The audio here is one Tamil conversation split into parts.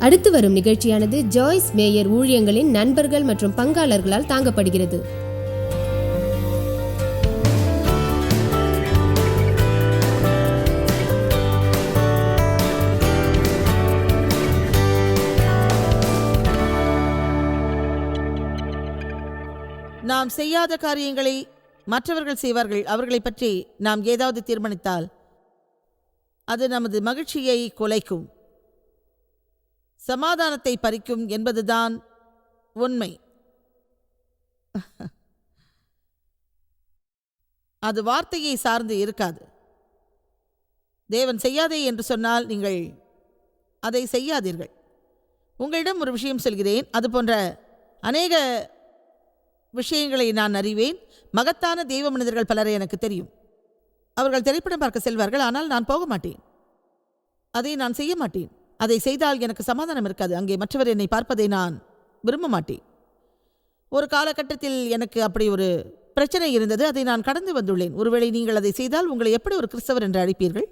அடுத்து வரும் நிகழ்ச்சியானது ஜாய்ஸ் மேயர் ஊழியங்களின் நண்பர்கள் மற்றும் பங்காளர்களால் தாங்கப்படுகிறது. நாம் செய்யாத காரியங்களை மற்றவர்கள் செய்வார்கள். அவர்களைப் பற்றி நாம் ஏதாவது தீர்மானித்தால் அது நமது மகிழ்ச்சியை குலைக்கும். சமாதானத்தை பறிக்கும் என்பதுதான் உண்மை. அது வார்த்தையை சார்ந்து இருக்காது. தேவன் செய்யாதே என்று சொன்னால் நீங்கள் அதை செய்யாதீர்கள். உங்களிடம் ஒரு விஷயம் சொல்கிறேன். அது போன்ற அநேக விஷயங்களை நான் அறிவேன். மகத்தான தெய்வ மனிதர்கள் பலரை எனக்கு தெரியும். அவர்கள் திரைப்படம் பார்க்க செல்வார்கள். ஆனால் நான் போக மாட்டேன். அதை நான் செய்ய மாட்டேன். அதை செய்தால் எனக்கு சமாதானம் இருக்காது. அங்கே மற்றவர் என்னை பார்ப்பதை நான் விரும்ப மாட்டேன் ஒரு காலகட்டத்தில் எனக்கு அப்படி ஒரு பிரச்சனை இருந்தது. அதை நான் கடந்து வந்துள்ளேன். ஒருவேளை நீங்கள் அதை செய்தால் உங்களை எப்படி ஒரு கிறிஸ்தவர் என்று அழைப்பீர்கள்?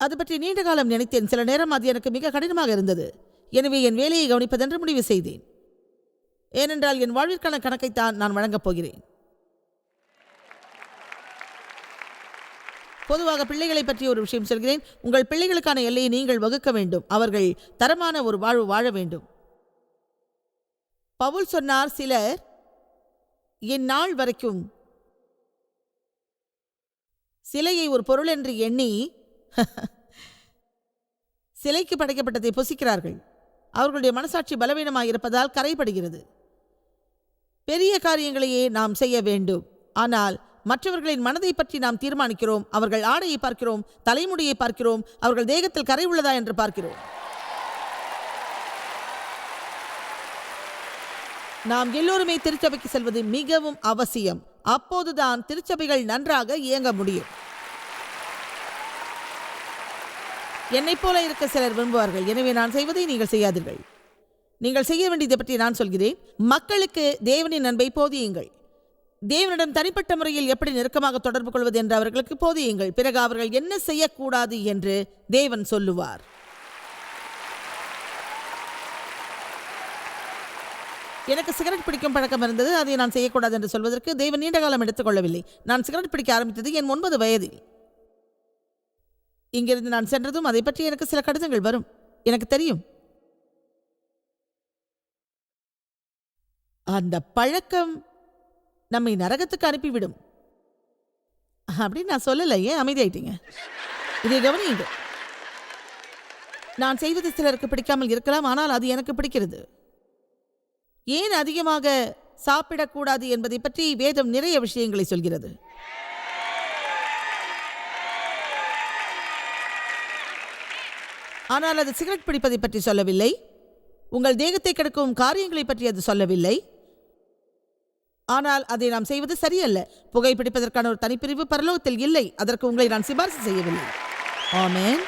அது பற்றி நீண்ட காலம் நினைத்தேன். சில நேரம் அது எனக்கு மிக கடினமாக இருந்தது. எனவே என் வேலையை கவனிப்பதென்று முடிவு செய்தேன். ஏனென்றால் என் வாழ்விற்கான கணக்கைத்தான் நான் வழங்கப் போகிறேன். பொதுவாக பிள்ளைகளை பற்றி ஒரு விஷயம் சொல்கிறேன். உங்கள் பிள்ளைகளுக்கான எல்லையை நீங்கள் வகுக்க வேண்டும். அவர்கள் தரமான ஒரு வாழ்வு வாழ வேண்டும். பவுல் சொன்னார் சிலர் என் நாள் வரைக்கும் சிலையை ஒரு பொருள் என்று எண்ணி சிலைக்கு படைக்கப்பட்டதை புசிக்கிறார்கள். அவர்களுடைய மனசாட்சி பலவீனமாக இருப்பதால் கரைப்படுகிறது. பெரிய காரியங்களையே நாம் செய்ய வேண்டும். ஆனால் மற்றவர்களின் மனதை பற்றி நாம் தீர்மானிக்கிறோம். அவர்கள் ஆடையை பார்க்கிறோம் தலைமுடியை பார்க்கிறோம் அவர்கள் தேகத்தில் கரை உள்ளதா என்று பார்க்கிறோம். நாம் எல்லோருமே திருச்சபைக்கு செல்வது மிகவும் அவசியம். அப்போதுதான் திருச்சபைகள் நன்றாக இயங்க முடியும். என்னைப் போல இருக்க சிலர் விரும்புவார்கள். எனவே நான் செய்வதை நீங்கள் செய்யாதீர்கள். நீங்கள் செய்ய வேண்டியதை பற்றி நான் சொல்கிறேன். மக்களுக்கு தேவனின் அன்பை போதியுங்கள். தேவனிடம் தனிப்பட்ட முறையில் எப்படி நெருக்கமாக தொடர்பு கொள்வது என்று அவர்களுக்கு போதியுங்கள். பிறகு அவர்கள் என்ன செய்யக்கூடாது என்று தேவன் சொல்லுவார். எனக்கு சிகரெட் பிடிக்கும் பழக்கம் இருந்தது. அதை நான் செய்யக்கூடாது என்று சொல்வதற்கு தேவன் நீண்ட காலம் எடுத்துக்கொள்ளவில்லை. நான் சிகரெட் பிடிக்க ஆரம்பித்தது என் ஒன்பது வயதில். இங்கிருந்து நான் சென்றதும் அதை பற்றி எனக்கு சில கடிதங்கள் வரும். எனக்கு தெரியும். அந்த பழக்கம் நம்மை நரகத்துக்கு அனுப்பிவிடும். அப்படின்னு நான் சொல்லலை. ஏன் அமைதியாயிட்டீங்க? இதை கவனியுங்க நான் செய்வது சிலருக்கு பிடிக்காமல் இருக்கலாம். ஆனால் அது எனக்கு பிடிக்கிறது. ஏன் அதிகமாக சாப்பிடக்கூடாது என்பதை பற்றி வேதம் நிறைய விஷயங்களை சொல்கிறது. ஆனால் அது சிகரெட் பிடிப்பதை பற்றி சொல்லவில்லை. உங்கள் தேகத்தை கெடுக்கும் காரியங்களை பற்றி அது சொல்லவில்லை. ஆனால் அதை நாம் செய்வது சரியல்ல. புகைப்பிடிப்பதற்கான ஒரு தனிப்பிரிவு பரலோகத்தில் இல்லை. அதற்கு உங்களை நான் சிபாரிசு செய்யவில்லை. ஆமேன்.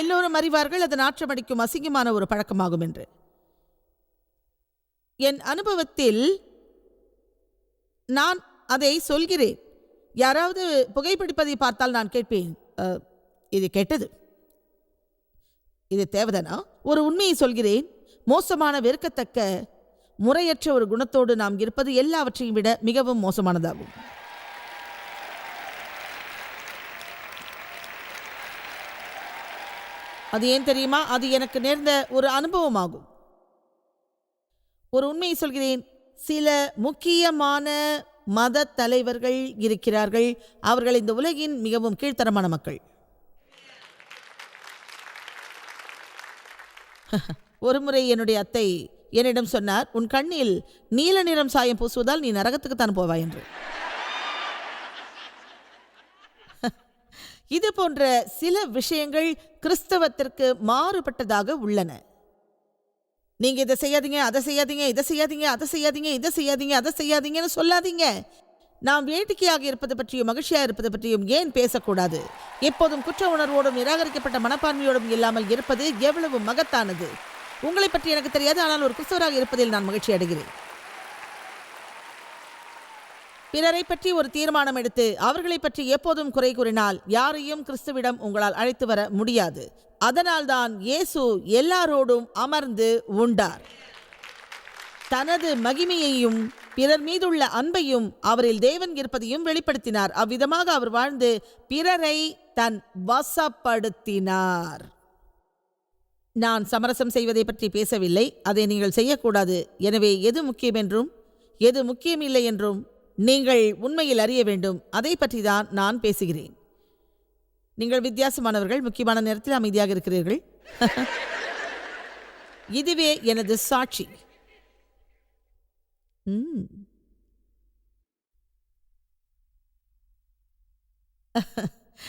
எல்லோரும் அறிவார்கள் அது நாற்றமடிக்கும் அசிங்கமான ஒரு பழக்கமாகும் என்று. என் அனுபவத்தில் நான் அதை சொல்கிறேன். யாராவது புகைப்பிடிப்பதை பார்த்தால் நான் கேட்பேன். இது கெட்டது. இது தேவதானா? ஒரு உண்மையை சொல்கிறேன். மோசமான வெறுக்கத்தக்க முறையற்ற ஒரு குணத்தோடு நாம் இருப்பது எல்லாவற்றையும் விட மிகவும் மோசமானதாகும். அது ஏன் தெரியுமா? அது எனக்கு நேர்ந்த ஒரு அனுபவமாகும். ஒரு உண்மையை சொல்கிறேன். சில முக்கியமான மத தலைவர்கள் இருக்கிறார்கள். அவர்கள் இந்த உலகின் மிகவும் கீழ்த்தரமான மக்கள். ஒருமுறை என்னுடைய அத்தை என்னிடம் சொன்னார் உன் கண்ணில் நீல நிறம் சாயம் பூசுவதால் நீ நரகத்துக்கு தான் போவாய் என்று. இது போன்ற சில விஷயங்கள் கிறிஸ்தவத்திற்கு மாறுபட்டதாக உள்ளன. நீங்க இதை செய்யாதீங்க அதை செய்யாதீங்க இதை செய்யாதீங்க அதை செய்யாதீங்க இதை செய்யாதீங்க அதை செய்யாதீங்கன்னு சொல்லாதீங்க. நாம் வேடிக்கையாக இருப்பது பற்றியும் மகிழ்ச்சியாக இருப்பது பற்றியும் ஏன் பேசக்கூடாது? எப்போதும் குற்ற உணர்வோடும் நிராகரிக்கப்பட்ட மனப்பான்மையோடும் இல்லாமல் இருப்பது எவ்வளவு மகத்தானது? உங்களை பற்றி எனக்கு தெரியாது ஆனால் ஒரு கிறிஸ்தவராக இருப்பதில் நான் மகிழ்ச்சி அடைகிறேன். பிறரை பற்றி ஒரு தீர்மானம் எடுத்து அவர்களை பற்றி எப்போதும் குறை கூறினால் யாரையும் கிறிஸ்துவிடம் உங்களால் அழைத்து வர முடியாது. அதனால்தான் இயேசு எல்லாரோடும் அமர்ந்து உண்டார். தனது மகிமையையும் பிறர் மீதுள்ள அன்பையும் அவரில் தேவன் இருப்பதையும் வெளிப்படுத்தினார். அவ்விதமாக அவர் வாழ்ந்து பிறரை தன் வசப்படுத்தினார். நான் சமரசம் செய்வதை பற்றி பேசவில்லை. அதை நீங்கள் செய்யக்கூடாது. எனவே எது முக்கியம் என்றும் எது முக்கியமில்லை என்றும் நீங்கள் உண்மையில் அறிய வேண்டும். அதை பற்றி தான் நான் பேசுகிறேன். நீங்கள் வித்தியாசமானவர்கள் முக்கியமான நேரத்தில் அமைதியாக இருக்கிறீர்கள். இதுவே எனது சாட்சி.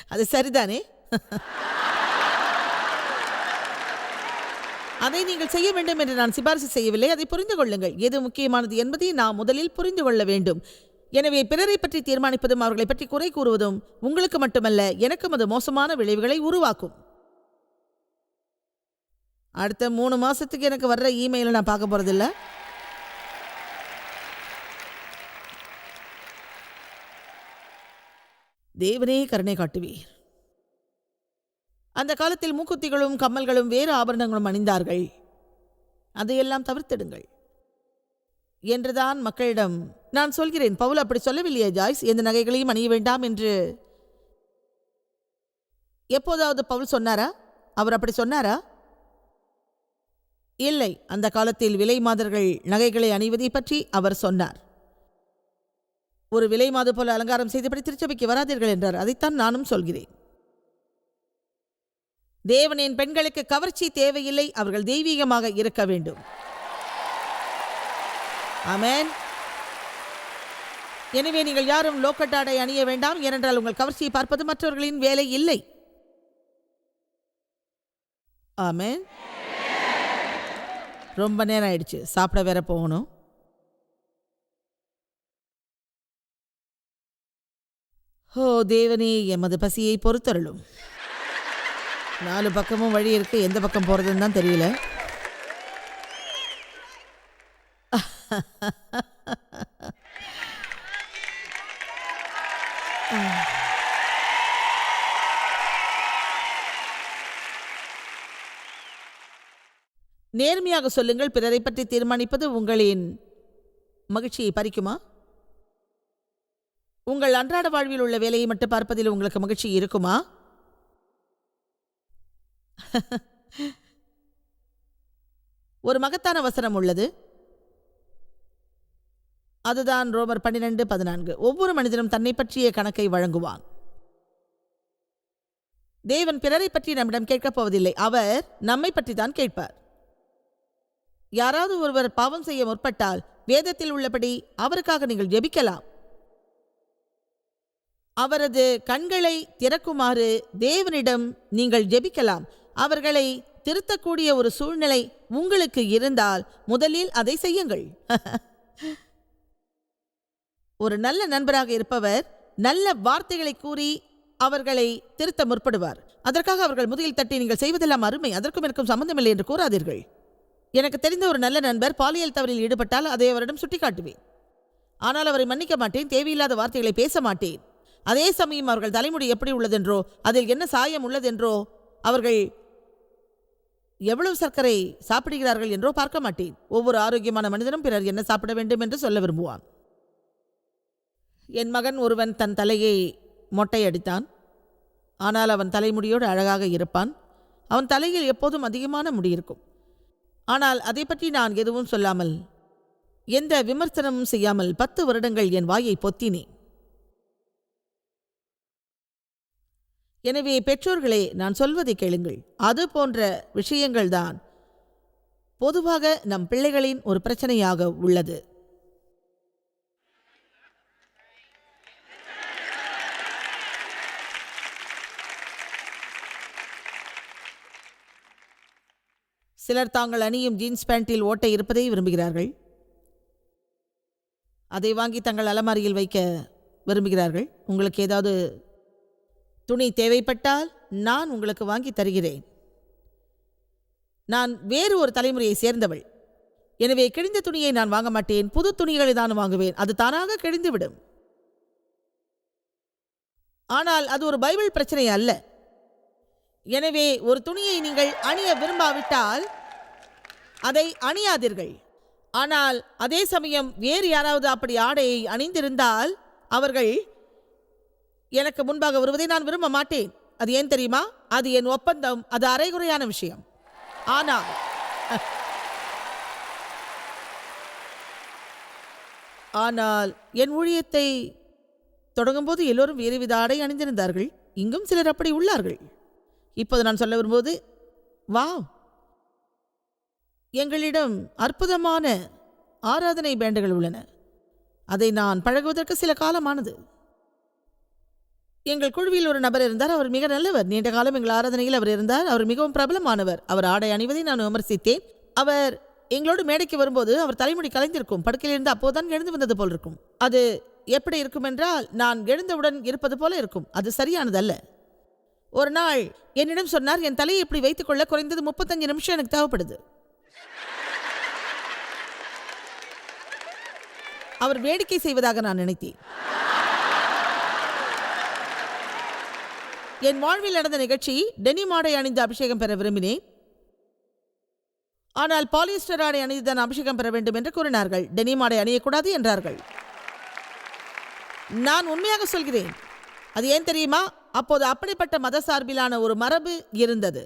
அது சரிதானே? அதை நீங்கள் செய்ய வேண்டும் என்று நான் சிபாரிசு செய்யவில்லை. அதை புரிந்து கொள்ளுங்கள். எது முக்கியமானது என்பதை நாம் முதலில் புரிந்து கொள்ள வேண்டும். எனவே பிறரை பற்றி தீர்மானிப்பதும் அவர்களை பற்றி குறை கூறுவதும் உங்களுக்கு மட்டுமல்ல எனக்கும் அது மோசமான விளைவுகளை உருவாக்கும். அடுத்த மூணு மாசத்துக்கு எனக்கு வர்ற இமெயிலை நான் பார்க்க போறதில்ல. தேவனே கருணை காட்டுவீர். அந்த காலத்தில் மூக்குத்திகளும் கம்மல்களும் வேறு ஆபரணங்களும் அணிந்தார்கள். அதையெல்லாம் தவிர்த்திடுங்கள். என்றுதான் மக்களிடம் நான் சொல்கிறேன் பவுல் அப்படி சொல்லவில்லையே ஜாய்ஸ்? எந்த நகைகளையும் அணிய வேண்டாம் என்று. எப்போதாவது பவுல் சொன்னாரா? அவர் அப்படி சொன்னாரா? இல்லை அந்த காலத்தில் விலை மாதர்கள் நகைகளை அணிவதை பற்றி அவர் சொன்னார். ஒரு விலை மாது போல அலங்காரம் செய்தபடி திருச்சபைக்கு வராதீர்கள் என்றார். அதைத்தான் நானும் சொல்கிறேன். தேவனின் பெண்களுக்கு கவர்ச்சி தேவையில்லை அவர்கள் தெய்வீகமாக இருக்க வேண்டும். ஆமேன். எனவே நீங்கள் யாரும் லோக்கட்டாடை அணிய வேண்டாம் ஏனென்றால் உங்கள் கவர்ச்சியை பார்ப்பது மற்றவர்களின் வேலை இல்லை. ஆமேன். ரொம்ப நேரம் ஆயிடுச்சு சாப்பிட வேற போகணும். ஓ தேவனே எமது பசியை பொறுத்தருளும். நாலு பக்கமும் வழி இருக்கு. எந்த பக்கம் போறதுன்னு தான் தெரியல. நேர்மையாக சொல்லுங்கள். பிறரை பற்றி தீர்மானிப்பது உங்களின் மகிழ்ச்சியை பறிக்குமா? உங்கள் அன்றாட வாழ்வில் உள்ள வேலையை மட்டும் பார்ப்பதில் உங்களுக்கு மகிழ்ச்சி இருக்குமா? ஒரு மகத்தான வசனம் உள்ளது. அதுதான் ரோமர் பன்னிரண்டு பதினான்கு. ஒவ்வொரு மனிதனும் தன்னை பற்றிய கணக்கை வழங்குவான். தேவன் பிறரை பற்றி நம்மிடம் கேட்கப் போவதில்லை. அவர் நம்மை பற்றி தான் கேட்பார். யாராவது ஒருவர் பாவம் செய்ய முற்பட்டால் வேதத்தில் உள்ளபடி அவருக்காக நீங்கள் ஜெபிக்கலாம். அவரது கண்களை திறக்குமாறு தேவனிடம் நீங்கள் ஜெபிக்கலாம். அவர்களை திருத்தக்கூடிய ஒரு சூழ்நிலை உங்களுக்கு இருந்தால் முதலில் அதை செய்யுங்கள். ஒரு நல்ல நண்பராக இருப்பவர் நல்ல வார்த்தைகளை கூறி அவர்களை திருத்த முற்படுவார். அதற்காக அவர்கள் முதுகில் தட்டி நீங்கள் செய்வதெல்லாம் அருமை அதற்கும் எனக்கும் சம்பந்தமில்லை என்று கூறாதீர்கள். எனக்கு தெரிந்த ஒரு நல்ல நண்பர் பாலியல் தவறில் ஈடுபட்டால் அதை அவரிடம் சுட்டிக்காட்டுவேன். ஆனால் அவரை மன்னிக்க மாட்டேன் தேவையில்லாத வார்த்தைகளை பேச மாட்டேன். அதே சமயம் அவர்கள் தலைமுடி எப்படி உள்ளதென்றோ அதில் என்ன சாயம் உள்ளதென்றோ அவர்கள் எவ்வளவு சர்க்கரை சாப்பிடுகிறார்கள் என்றோ பார்க்க மாட்டேன். ஒவ்வொரு ஆரோக்கியமான மனிதனும் பிறர் என்ன சாப்பிட வேண்டும் என்று சொல்ல விரும்புவான். என் மகன் ஒருவன் தன் தலையை மொட்டையடித்தான் ஆனால் அவன் தலைமுடியோடு அழகாக இருப்பான். அவன் தலையில் எப்போதும் அதிகமான முடி இருக்கும். ஆனால் அதை பற்றி நான் எதுவும் சொல்லாமல் எந்த விமர்சனமும் செய்யாமல் பத்து வருடங்கள் என் வாயை பொத்தினேன். எனவே பெற்றோர்களே நான் சொல்வதை கேளுங்கள். அது போன்ற விஷயங்கள்தான் பொதுவாக நம் பிள்ளைகளின் ஒரு பிரச்சனையாக உள்ளது. சிலர் தாங்கள் அணியும் ஜீன்ஸ் பேண்டில் ஓட்டை இருப்பதை விரும்புகிறார்கள். அதை வாங்கி தங்கள் அலமாரியில் வைக்க விரும்புகிறார்கள். உங்களுக்கு ஏதாவது துணி தேவைப்பட்டால் நான் உங்களுக்கு வாங்கி தருகிறேன். நான் வேறு ஒரு தலைமுறையை சேர்ந்தவள். எனவே கிழிந்த துணியை நான் வாங்க மாட்டேன். புது துணிகளை தான் வாங்குவேன். அது தானாக கிழிந்துவிடும். ஆனால் அது ஒரு பைபிள் பிரச்சனை அல்ல. எனவே ஒரு துணியை நீங்கள் அணிய விரும்பாவிட்டால் அதை அணியாதீர்கள். ஆனால் அதே சமயம் வேறு யாராவது அப்படி ஆடையை அணிந்திருந்தால் அவர்கள் எனக்கு முன்பாக வருவதை நான் விரும்ப மாட்டேன். அது ஏன் தெரியுமா? அது என் ஒப்பந்தம். அது அரைகுறையான விஷயம். ஆனால் ஆனால் என் ஊழியத்தை தொடங்கும்போது எல்லோரும் வேறு வித ஆடை அணிந்திருந்தார்கள். இங்கும் சிலர் அப்படி உள்ளார்கள். இப்போது நான் சொல்ல வரும்போது வா எங்களிடம் அற்புதமான ஆராதனை பேண்டுகள் உள்ளன. அதை நான் பழகுவதற்கு சில காலமானது. எங்கள் குழுவில் ஒரு நபர் இருந்தார். அவர் மிக நல்லவர். நீண்ட காலம் எங்கள் ஆராதனையில் அவர் இருந்தார். அவர் மிகவும் பிரபலமானவர். அவர் ஆடை அணிவதை நான் விமர்சித்தேன். அவர் எங்களோடு மேடைக்கு வரும்போது அவர் தலைமுடி கலைந்திருக்கும். படுக்கையிலிருந்து அப்போதுதான் எழுந்து வந்தது போல் இருக்கும். அது எப்படி இருக்கும் என்றால் நான் எழுந்தவுடன் இருப்பது போல இருக்கும். அது சரியானதல்ல. ஒரு நாள் என்னிடம் சொன்னார் என் தலையை இப்படி வைத்துக்கொள்ள குறைந்தது முப்பத்தஞ்சு நிமிஷம் எனக்கு தேவைப்படுது. அவர் வேடிக்கை செய்வதாக நான் நினைத்தேன். என் வாழ்வில் நடந்த நிகழ்ச்சி டெனி மாடை அணிந்து அபிஷேகம் பெற விரும்பினேன். ஆனால் பாலிஸ்டர் ஆடை அணிந்து தான் அபிஷேகம் பெற வேண்டும் என்று கூறினார்கள். டெனிம் ஆடை அணியக்கூடாது என்றார்கள். நான் உண்மையாக சொல்கிறேன். அது ஏன் தெரியுமா? அப்போது அப்படிப்பட்ட மத சார்பிலான ஒரு மரபு இருந்தது.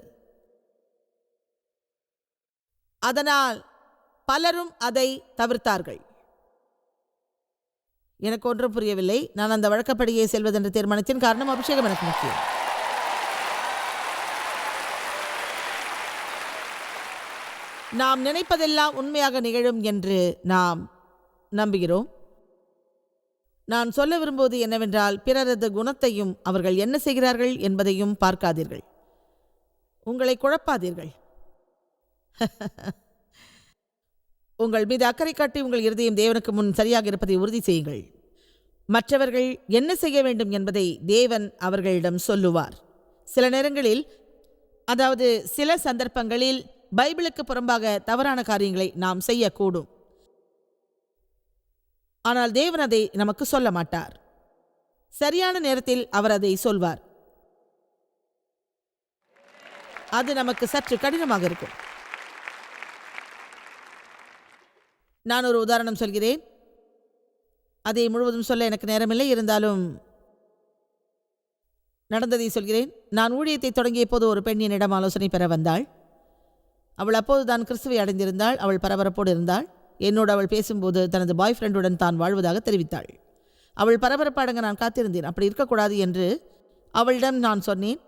அதனால் பலரும் அதை தவிர்த்தார்கள். எனக்கு ஒன்றும் புரியவில்லை. நான் அந்த வழக்கப்படியே செல்வதென்று தீர்மானத்தின். காரணம் அபிஷேகம் எனக்கு முக்கியம். நாம் நினைப்பதெல்லாம் உண்மையாக நிகழும் என்று நாம் நம்புகிறோம். நான் சொல்ல விரும்புவது என்னவென்றால் பிறரது குணத்தையும் அவர்கள் என்ன செய்கிறார்கள் என்பதையும் பார்க்காதீர்கள். உங்களை குழப்பாதீர்கள். உங்கள் மீது அக்கறை காட்டி உங்கள் இருதயம் தேவனுக்கு முன் சரியாக இருப்பதை உறுதி செய்யுங்கள். மற்றவர்கள் என்ன செய்ய வேண்டும் என்பதை தேவன் அவர்களிடம் சொல்லுவார். சில நேரங்களில் அதாவது சில சந்தர்ப்பங்களில் பைபிளுக்கு புறம்பாக தவறான காரியங்களை நாம் செய்யக்கூடும். ஆனால் தேவன் அதை நமக்கு சொல்ல மாட்டார். சரியான நேரத்தில் அவர் அதை சொல்வார். அது நமக்கு சற்று கடினமாக இருக்கும். நான் ஒரு உதாரணம் சொல்கிறேன். அதை முழுவதும் சொல்ல எனக்கு நேரமில்லை. இருந்தாலும் நடந்ததை சொல்கிறேன். நான் ஊழியத்தை தொடங்கிய போது ஒரு பெண் என்னிடம் ஆலோசனை பெற வந்தாள். அவள் அப்போதுதான் கிறிஸ்துவை அடைந்திருந்தாள். அவள் பரபரப்போடு இருந்தாள். என்னோடு அவள் பேசும்போது தனது பாய் ஃப்ரெண்டுடன் தான் வாழ்வதாக தெரிவித்தாள். அவள் பரபரப்பாடங்க நான் காத்திருந்தேன். அப்படி இருக்கக்கூடாது என்று அவளிடம் நான் சொன்னேன்.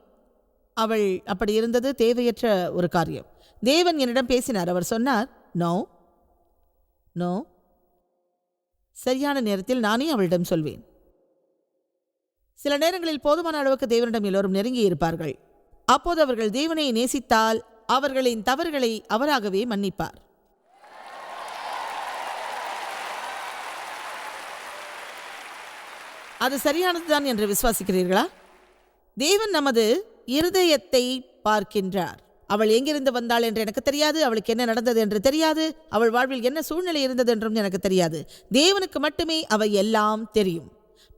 அவள் அப்படி இருந்தது தேவையற்ற ஒரு காரியம். தேவன் என்னிடம் பேசினார். அவர் சொன்னார் நோ. நோ. சரியான நேரத்தில் நானே அவளிடம் சொல்வேன். சில நேரங்களில் போதுமான அளவுக்கு தேவனிடம் எல்லோரும் நெருங்கி இருப்பார்கள் அப்போது அவர்கள் தேவனை நேசித்தால் அவர்களின் தவறுகளை அவராகவே மன்னிப்பார். அது சரியானதுதான் என்று விசுவாசிக்கிறீர்களா? தேவன் நமது இருதயத்தை பார்க்கின்றார். அவள் எங்கிருந்து வந்தாள் என்று எனக்கு தெரியாது அவளுக்கு என்ன நடந்தது என்று தெரியாது அவள் வாழ்வில் என்ன சூழ்நிலை இருந்தது என்றும் எனக்கு தெரியாது. தேவனுக்கு மட்டுமே அவை எல்லாம் தெரியும்.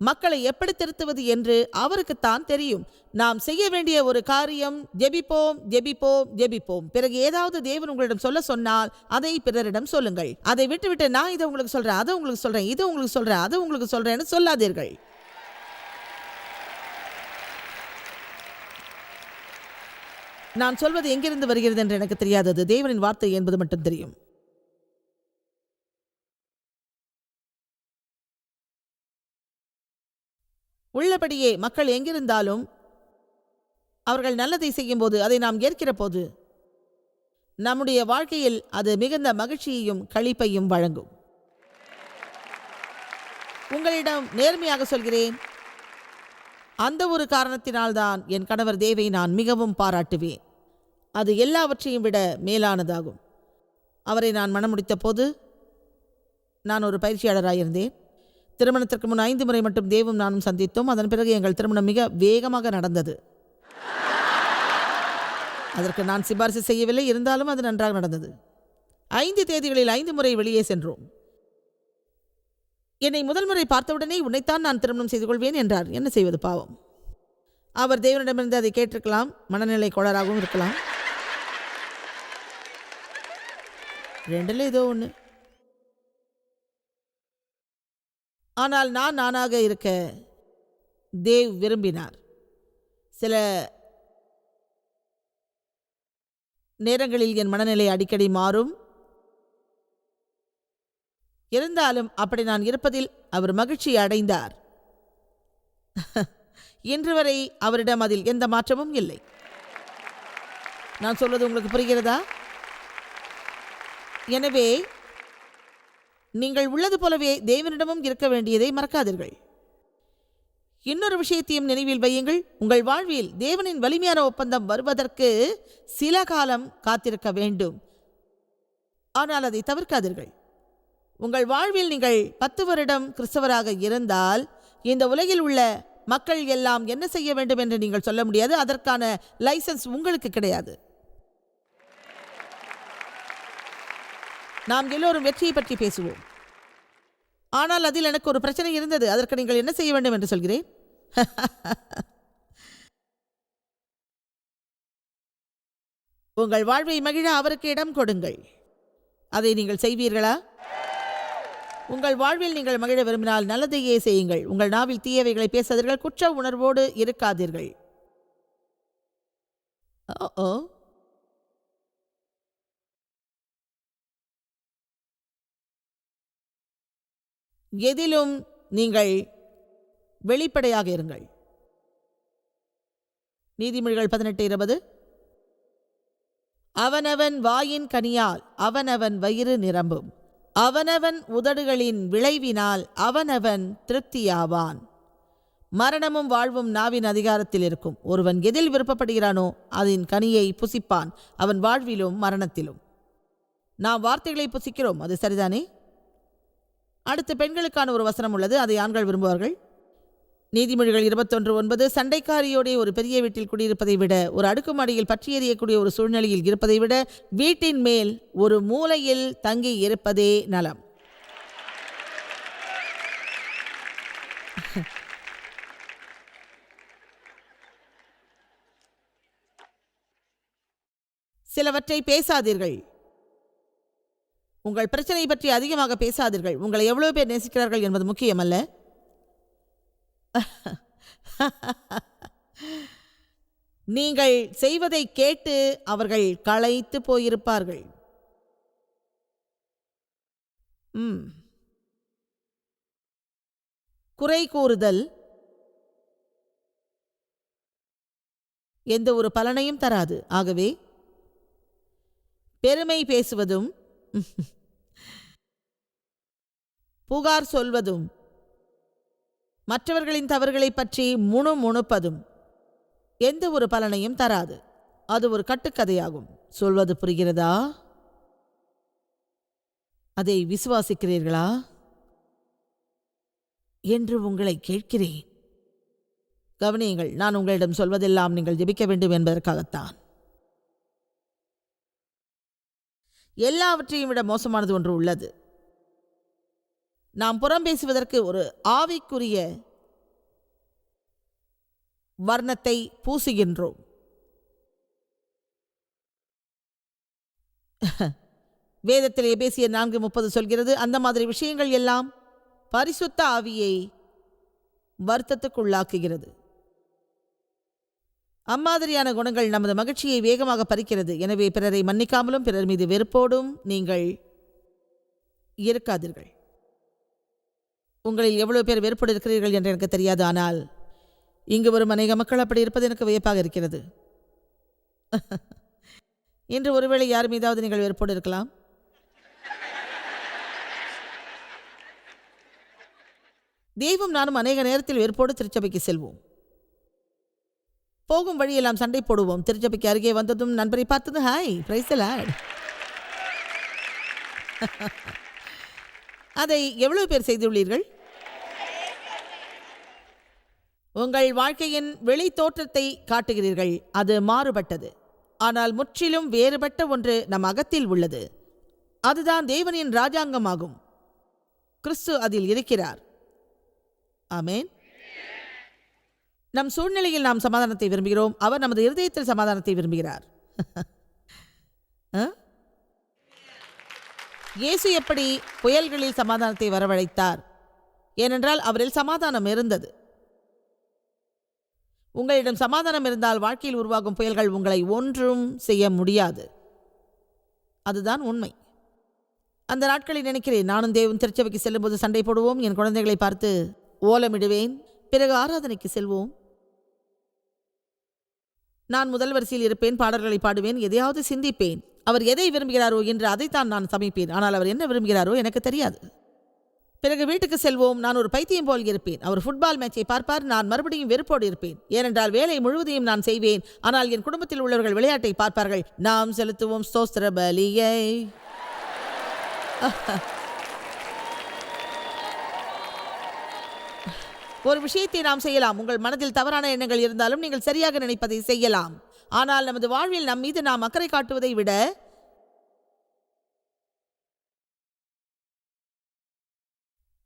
மக்களை எப்படி திருத்துவது என்று அவருக்குத்தான் தெரியும். நாம் செய்ய வேண்டிய ஒரு காரியம் ஜெபிப்போம் ஜெபிப்போம் ஜெபிப்போம். பிறகு ஏதாவது தேவன் உங்களிடம் சொல்ல சொன்னால் அதை பிறரிடம் சொல்லுங்கள். அதை விட்டுவிட்டு நான் இதை உங்களுக்கு சொல்றேன் அதை உங்களுக்கு சொல்றேன் இதை உங்களுக்கு சொல்றேன் அதை உங்களுக்கு சொல்றேன்னு சொல்லாதீர்கள். நான் சொல்வது எங்கிருந்து வருகிறது என்று எனக்கு தெரியாதது. தேவனின் வார்த்தை என்பது மட்டும் தெரியும். உள்ளபடியே மக்கள் எங்கிருந்தாலும் அவர்கள் நல்லதை செய்யும்போது அதை நாம் ஏற்கிற போது நம்முடைய வாழ்க்கையில் அது மிகுந்த மகிழ்ச்சியையும் களிப்பையும் வழங்கும். உங்களிடம் நேர்மையாக சொல்கிறேன். அந்த ஒரு காரணத்தினால்தான் என் கணவர் தேவை நான் மிகவும் பாராட்டுவேன். அது எல்லாவற்றையும் விட மேலானதாகும். அவரை நான் மணமுடித்த போது நான் ஒரு பயிற்சியாளராயிருந்தேன். திருமணத்திற்கு முன் ஐந்து முறை மட்டும் தேவும் நானும் சந்தித்தோம். அதன் பிறகு எங்கள் திருமணம் மிக வேகமாக நடந்தது. அதற்கு நான் சிபாரிசு செய்யவில்லை. இருந்தாலும் அது நன்றாக நடந்தது. ஐந்து தேதிகளில் ஐந்து முறை வெளியே சென்றோம். என்னை முதல் முறை பார்த்தவுடனே உன்னைத்தான் நான் திருமணம் செய்து கொள்வேன் என்றார். என்ன செய்வது பாவம். அவர் தேவனிடமிருந்து அதை கேட்டிருக்கலாம். மனநிலை கோளாறாகவும் இருக்கலாம். ரெண்டுல ஏதோ ஒன்று ஆனால் நான் நானாக இருக்க தேவ் விரும்பினார். சில நேரங்களில் என் மனநிலை அடிக்கடி மாறும். இருந்தாலும் அப்படி நான் இருப்பதில் அவர் மகிழ்ச்சி அடைந்தார். இன்று வரை அவரிடம் அதில் எந்த மாற்றமும் இல்லை. நான் சொல்வது உங்களுக்கு புரிகிறதா? எனவே நீங்கள் உள்ளது போலவே தேவனிடமும் இருக்க வேண்டியதை மறக்காதீர்கள். இன்னொரு விஷயத்தையும் நினைவில் வையுங்கள். உங்கள் வாழ்வில் தேவனின் வலிமையான ஒப்பந்தம் வருவதற்கு சில காலம் காத்திருக்க வேண்டும். ஆனால் அதை தவிர்க்காதீர்கள். உங்கள் வாழ்வில் நீங்கள் பத்து வருடம் கிறிஸ்தவராக இருந்தால் இந்த உலகில் உள்ள மக்கள் எல்லாம் என்ன செய்ய வேண்டும் என்று நீங்கள் சொல்ல முடியாது. அதற்கான லைசன்ஸ் உங்களுக்கு கிடையாது. நாம் எல்லோரும் வெற்றியை பற்றி பேசுவோம். ஆனால் அதில் எனக்கு ஒரு பிரச்சனை இருந்தது. அதற்கு நீங்கள் என்ன செய்ய வேண்டும் என்று சொல்கிறேன். உங்கள் வாழ்வை மகிழ அவருக்கு இடம் கொடுங்கள். அதை நீங்கள் செய்வீர்களா? உங்கள் வாழ்வில் நீங்கள் மகிழ விரும்பினால் நல்லதையே செய்யுங்கள். உங்கள் நாவில் தீயவைகளை பேசாதீர்கள். குற்ற உணர்வோடு இருக்காதீர்கள். ஓ எதிலும் நீங்கள் வெளிப்படையாக இருங்கள். நீதிமொழிகள் பதினெட்டு இருபது. அவனவன் வாயின் கனியால் அவனவன் வயிறு நிரம்பும். அவனவன் உதடுகளின் விளைவினால் அவனவன் திருப்தியாவான். மரணமும் வாழ்வும் நாவின் அதிகாரத்தில் இருக்கும். ஒருவன் எதில் விருப்பப்படுகிறானோ அதன் கனியை புசிப்பான். அவன் வாழ்விலும் மரணத்திலும். நாம் வார்த்தைகளை புசிக்கிறோம். அது சரிதானே? அடுத்து பெண்களுக்கான ஒரு வசனம் உள்ளது. அதை ஆண்கள் விரும்புவார்கள். நீதிமொழிகள் இருபத்தொன்று ஒன்பது சண்டைக்காரியோடே ஒரு பெரிய வீட்டில் குடியிருப்பதை விட ஒரு அடுக்குமாடியில் பற்றி எறியக்கூடிய ஒரு சூழ்நிலையில் இருப்பதை விட வீட்டின் மேல் ஒரு மூலையில் தங்கி இருப்பதே நலம். சிலவற்றை பேசாதீர்கள். உங்கள் பிரச்சனை பற்றி அதிகமாக பேசாதீர்கள். உங்களை எவ்வளவு பேர் நேசிக்கிறார்கள் என்பது முக்கியமல்ல. நீங்கள் செய்வதை கேட்டு அவர்கள் களைத்து போயிருப்பார்கள். ம். குறை கூறுதல். எந்த ஒரு பலனையும் தராது. ஆகவே பெருமை பேசுவதும் புகார் சொல்வதும் மற்றவர்களின் தவறுகளைப் பற்றி முணுமுணுப்பதும் எந்த ஒரு பலனையும் தராது. அது ஒரு கட்டுக்கதையாகும். சொல்வது புரிகிறதா? அதை விசுவாசிக்கிறீர்களா? என்று உங்களை கேட்கிறேன். கவனியுங்கள் நான் உங்களிடம் சொல்வதெல்லாம் நீங்கள் ஜெபிக்க வேண்டும் என்பதற்காகத்தான். எல்லாவற்றையும் விட மோசமானது ஒன்று உள்ளது. நாம் புறம் பேசுவதற்கு ஒரு ஆவிக்குரிய வர்ணத்தை பூசுகின்றோம். வேதத்தில் எபேசிய நான்கு முப்பது சொல்கிறது அந்த மாதிரி விஷயங்கள் எல்லாம் பரிசுத்த ஆவியை வருத்தத்துக்குள்ளாக்குகிறது. அம்மாதிரியான குணங்கள் நமது மகிழ்ச்சியை வேகமாக பறிக்கிறது. எனவே பிறரை மன்னிக்காமலும் பிறர் மீது வெறுப்போடும் நீங்கள் இருக்காதீர்கள். உங்களில் எவ்வளவு பேர் வெறுப்போடு இருக்கிறீர்கள் என்று எனக்கு தெரியாது ஆனால் இங்கு வரும் அநேக மக்கள் அப்படி இருப்பது எனக்கு வியப்பாக இருக்கிறது. இன்று ஒருவேளை யார் மீதாவது நீங்கள் வெறுப்போடு இருக்கலாம் தெய்வம் நானும் அநேக நேரத்தில் வெறுப்போடு திருச்சபைக்கு செல்வோம். போகும் வழியெல்லாம் சண்டை போடுவோம். திருச்சபைக்கு அருகே வந்ததும் நண்பரை பார்த்ததும் ஹாய் பிரைஸ் லார்ட். அதை எவ்வளவு பேர் செய்துள்ளீர்கள்? உங்கள் வாழ்க்கையின் வெளி தோற்றத்தை காட்டுகிறீர்கள். அது மாறுபட்டது. ஆனால் முற்றிலும் வேறுபட்ட ஒன்று நம் அகத்தில் உள்ளது. அதுதான் தேவனின் ராஜாங்கமாகும். கிறிஸ்து அதில் இருக்கிறார். ஆமேன். நம் சூழ்நிலையில் நாம் சமாதானத்தை விரும்புகிறோம். அவர் நமது இருதயத்தில் சமாதானத்தை விரும்புகிறார். ஆ? இயேசு எப்படி புயல்களில் சமாதானத்தை வரவழைத்தார்? ஏனென்றால் அவரில் சமாதானம் இருந்தது. உங்களிடம் சமாதானம் இருந்தால் வாழ்க்கையில் உருவாகும் புயல்கள் உங்களை ஒன்றும் செய்ய முடியாது. அதுதான் உண்மை. அந்த நாட்களில் நினைக்கிறேன் நானும் தேவன் திருச்சபைக்கு செல்லும்போது சண்டை போடுவோம் என் குழந்தைகளை பார்த்து ஓலமிடுவேன் பிறகு ஆராதனைக்கு செல்வோம். நான் முதல் வரிசையில் இருப்பேன் பாடல்களை பாடுவேன் எதையாவது சிந்திப்பேன். அவர் எதை விரும்புகிறாரோ என்று அதைத்தான் நான் சமைப்பேன். ஆனால் அவர் என்ன விரும்புகிறாரோ எனக்கு தெரியாது. பிறகு வீட்டுக்கு செல்வோம். நான் ஒரு பைத்தியம் போல் இருப்பேன். அவர் ஃபுட்பால் மேட்சை பார்ப்பார். நான் மறுபடியும் வெறுப்போடு இருப்பேன். ஏனென்றால் வேலை முழுவதையும் நான் செய்வேன். ஆனால் என் குடும்பத்தில் உள்ளவர்கள் விளையாட்டை பார்ப்பார்கள். நாம் செலுத்துவோம் ஸ்தோஸ்திர பலியை. ஒரு விஷயத்தை நாம் செய்யலாம். உங்கள் மனதில் தவறான எண்ணங்கள் இருந்தாலும் நீங்கள் சரியாக நினைப்பதை செய்யலாம். ஆனால் நமது வாழ்வில் நம் மீது நாம் அக்கறை காட்டுவதை விட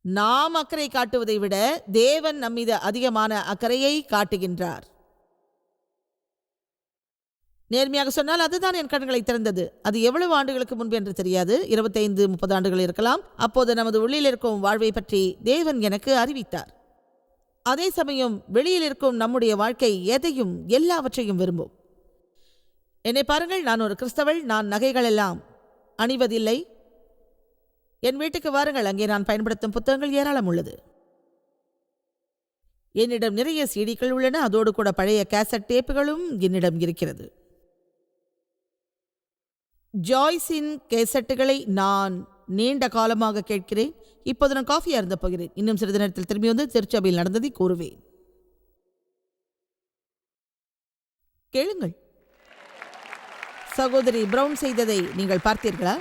நாம் அக்கறை காட்டுவதை விட தேவன் நம் மீது அதிகமான அக்கறையை காட்டுகின்றார். நேர்மையாக சொன்னால் அதுதான் என் கண்களை திறந்தது. அது எவ்வளவு ஆண்டுகளுக்கு முன்பு என்று தெரியாது. இருபத்தைந்து முப்பது ஆண்டுகள் இருக்கலாம். அப்போது நமது உள்ளில் இருக்கும் வாழ்வை பற்றி தேவன் எனக்கு அறிவித்தார். அதே சமயம் வெளியில் இருக்கும் நம்முடைய வாழ்க்கை எதையும் எல்லாவற்றையும் விரும்பும். என்னை பாருங்கள் நான் ஒரு கிறிஸ்தவள் நான் நகைகள் எல்லாம் அணிவதில்லை. என் வீட்டுக்கு வாருங்கள் அங்கே நான் பயன்படுத்தும் புத்தகங்கள் ஏராளம் உள்ளது. என்னிடம் நிறைய சீடிகள் உள்ளன அதோடு கூட பழைய கேசட் டேப்புகளும் என்னிடம் இருக்கிறது. ஜாய்ஸின் கேசட்டுகளை நான் நீண்ட காலமாக கேட்கிறேன். இப்போது நான் காஃபி அருந்த போகிறேன். இன்னும் சிறிது நேரத்தில் திரும்பி வந்து திருச்சபையில் நடந்ததை கூறுவேன். கேளுங்கள். சகோதரி பிரவுன் செய்ததை நீங்கள் பார்த்தீர்களா?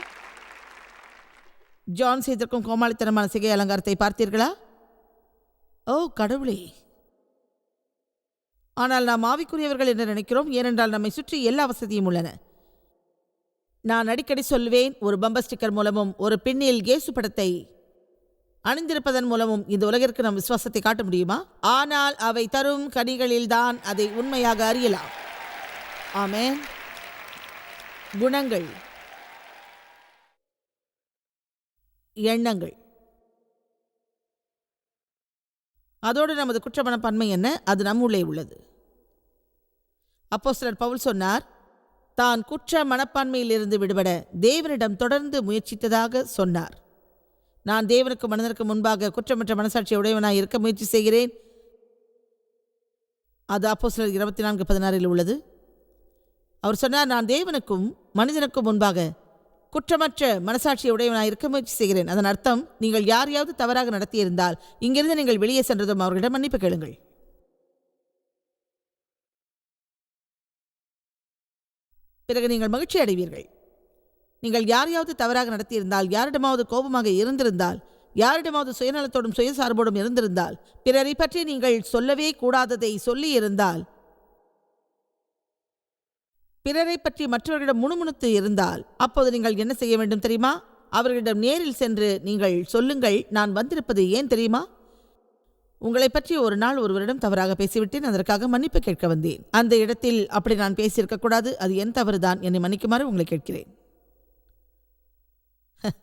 ஜான் செய்திருக்கும் கோமாளித்தனமான சிகை அலங்காரத்தை பார்த்தீர்களா? ஓ கடவுளே. ஆனால் நாம் ஆவிக்குரியவர்கள் என்று நினைக்கிறோம் ஏனென்றால் நம்மை சுற்றி எல்லா வசதியும் உள்ளன. நான் அடிக்கடி சொல்வேன் ஒரு பம்பர் ஸ்டிக்கர் மூலமும் ஒரு பின்னில் இயேசு படத்தை அணிந்திருப்பதன் மூலமும் இந்த உலகிற்கு நம் விசுவாசத்தை காட்ட முடியுமா? ஆனால் அவை தரும் கனிகளில்தான் அதை உண்மையாக அறியலாம். ஆமேன். குணங்கள். எண்ணங்கள். அதோடு நமது குற்றமனப்பன்மை என்ன? அது நம்முள்ளே உள்ளது. அப்போஸ்தலர் பவுல் சொன்னார் தான் குற்ற மனப்பான்மையிலிருந்து விடுபட தேவனிடம் தொடர்ந்து முயற்சித்ததாக சொன்னார். நான் தேவனுக்கு மனதிற்கு முன்பாக குற்றமற்ற மனசாட்சி உடையவனாய் இருக்க முயற்சி செய்கிறேன். அது அப்போஸ்தலர் இருபத்தி நான்கு பதினாறில் உள்ளது. அவர் சொன்னார் நான் தேவனுக்கும் மனிதனுக்கு முன்பாக குற்றமற்ற மனசாட்சி உடையவனாய் இருக்க முயற்சி செய்கிறேன். அதன் அர்த்தம் நீங்கள் யாரையாவது தவறாக நடத்தியிருந்தால் இங்கிருந்து நீங்கள் வெளியே சென்றதும் அவர்களிடம் மன்னிப்பு கேளுங்கள். பிறகு நீங்கள் மகிழ்ச்சி அடைவீர்கள். நீங்கள் யாரையாவது தவறாக நடத்தியிருந்தால் யாரிடமாவது கோபமாக இருந்திருந்தால் யாரிடமாவது சுயநலத்தோடும் சுயசார்போடும் இருந்திருந்தால் பிறரை பற்றி நீங்கள் சொல்லவே கூடாததை சொல்லி இருந்தால் பிறரை பற்றி மற்றவர்களிடம் முணுமுணுத்து இருந்தால் அப்போது நீங்கள் என்ன செய்ய வேண்டும் தெரியுமா? அவர்களிடம் நேரில் சென்று நீங்கள் சொல்லுங்கள் நான் வந்திருப்பது ஏன் தெரியுமா? உங்களை பற்றி ஒரு நாள் ஒருவரிடம் தவறாக பேசிவிட்டேன் அதற்காக மன்னிப்பு கேட்க வந்தேன். அந்த இடத்தில் அப்படி நான் பேசியிருக்க கூடாது அது என் தவறுதான் என்னை மன்னிக்குமாறு உங்களை கேட்கிறேன்.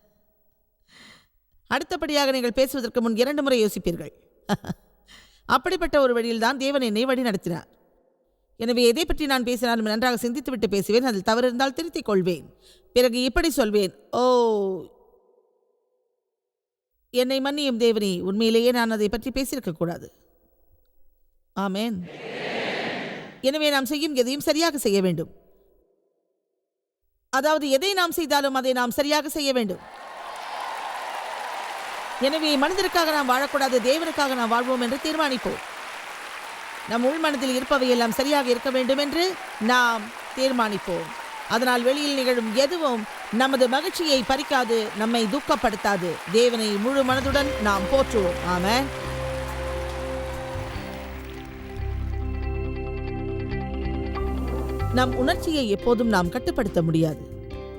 அடுத்தபடியாக நீங்கள் பேசுவதற்கு முன் இரண்டு முறை யோசிப்பீர்கள். அப்படிப்பட்ட ஒரு வழியில்தான் தேவன் என்னை வழி நடத்தினார் எனவே எதை பற்றி நான் பேசினாலும் நன்றாக சிந்தித்துவிட்டு பேசுவேன் அதில் தவறு இருந்தால் திருத்திக் கொள்வேன். பிறகு இப்படி சொல்வேன் ஓ என்னை மன்னியும் தேவனே உண்மையிலேயே நான் அதை பற்றி பேசியிருக்க கூடாது. ஆமேன். எனவே நாம் செய்யும் எதையும் சரியாக செய்ய வேண்டும். அதாவது எதை நாம் செய்தாலும் அதை நாம் சரியாக செய்ய வேண்டும். எனவே மனிதருக்காக நாம் வாழக்கூடாது தேவனுக்காக நாம் வாழ்வோம் என்று தீர்மானிப்போம். நம் உள்மனத்தில் இருப்பவையெல்லாம் சரியாக இருக்க வேண்டும் என்று நாம் தீர்மானிப்போம். அதனால் வெளியில் நிகழும் எதுவும் நமது மகிழ்ச்சியை பறிக்காது நம்மை துக்கப்படுத்தாது. தேவனை முழு மனதுடன் நாம் போற்றுவோம். ஆம நம் உணர்ச்சியை எப்போதும் நாம் கட்டுப்படுத்த முடியாது.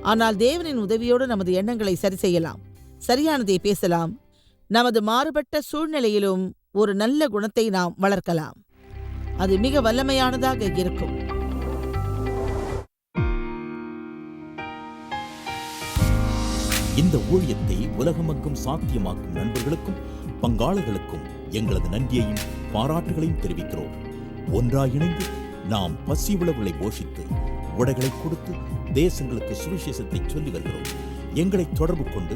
ஆனால் தேவனின் உதவியோடு நமது எண்ணங்களை சரி செய்யலாம். சரியானதை பேசலாம். நமது மாறுபட்ட சூழ்நிலையிலும் ஒரு நல்ல குணத்தை நாம் வளர்க்கலாம். அது மிக வல்லமையானதாக இருக்கும். இந்த ஊழியத்தை உலகமெங்கும் சாத்தியமாக்கும் நண்பர்களுக்கும் பங்காளர்களுக்கும் எங்களது நன்றியையும் பாராட்டுகளையும் தெரிவிக்கிறோம். ஒன்றாக இணைந்து நாம் பசி உழவுகளை போஷித்து உடைகளை கொடுத்து தேசங்களுக்கு சுவிசேஷத்தை சொல்லி வருகிறோம். எங்களை தொடர்பு கொண்டு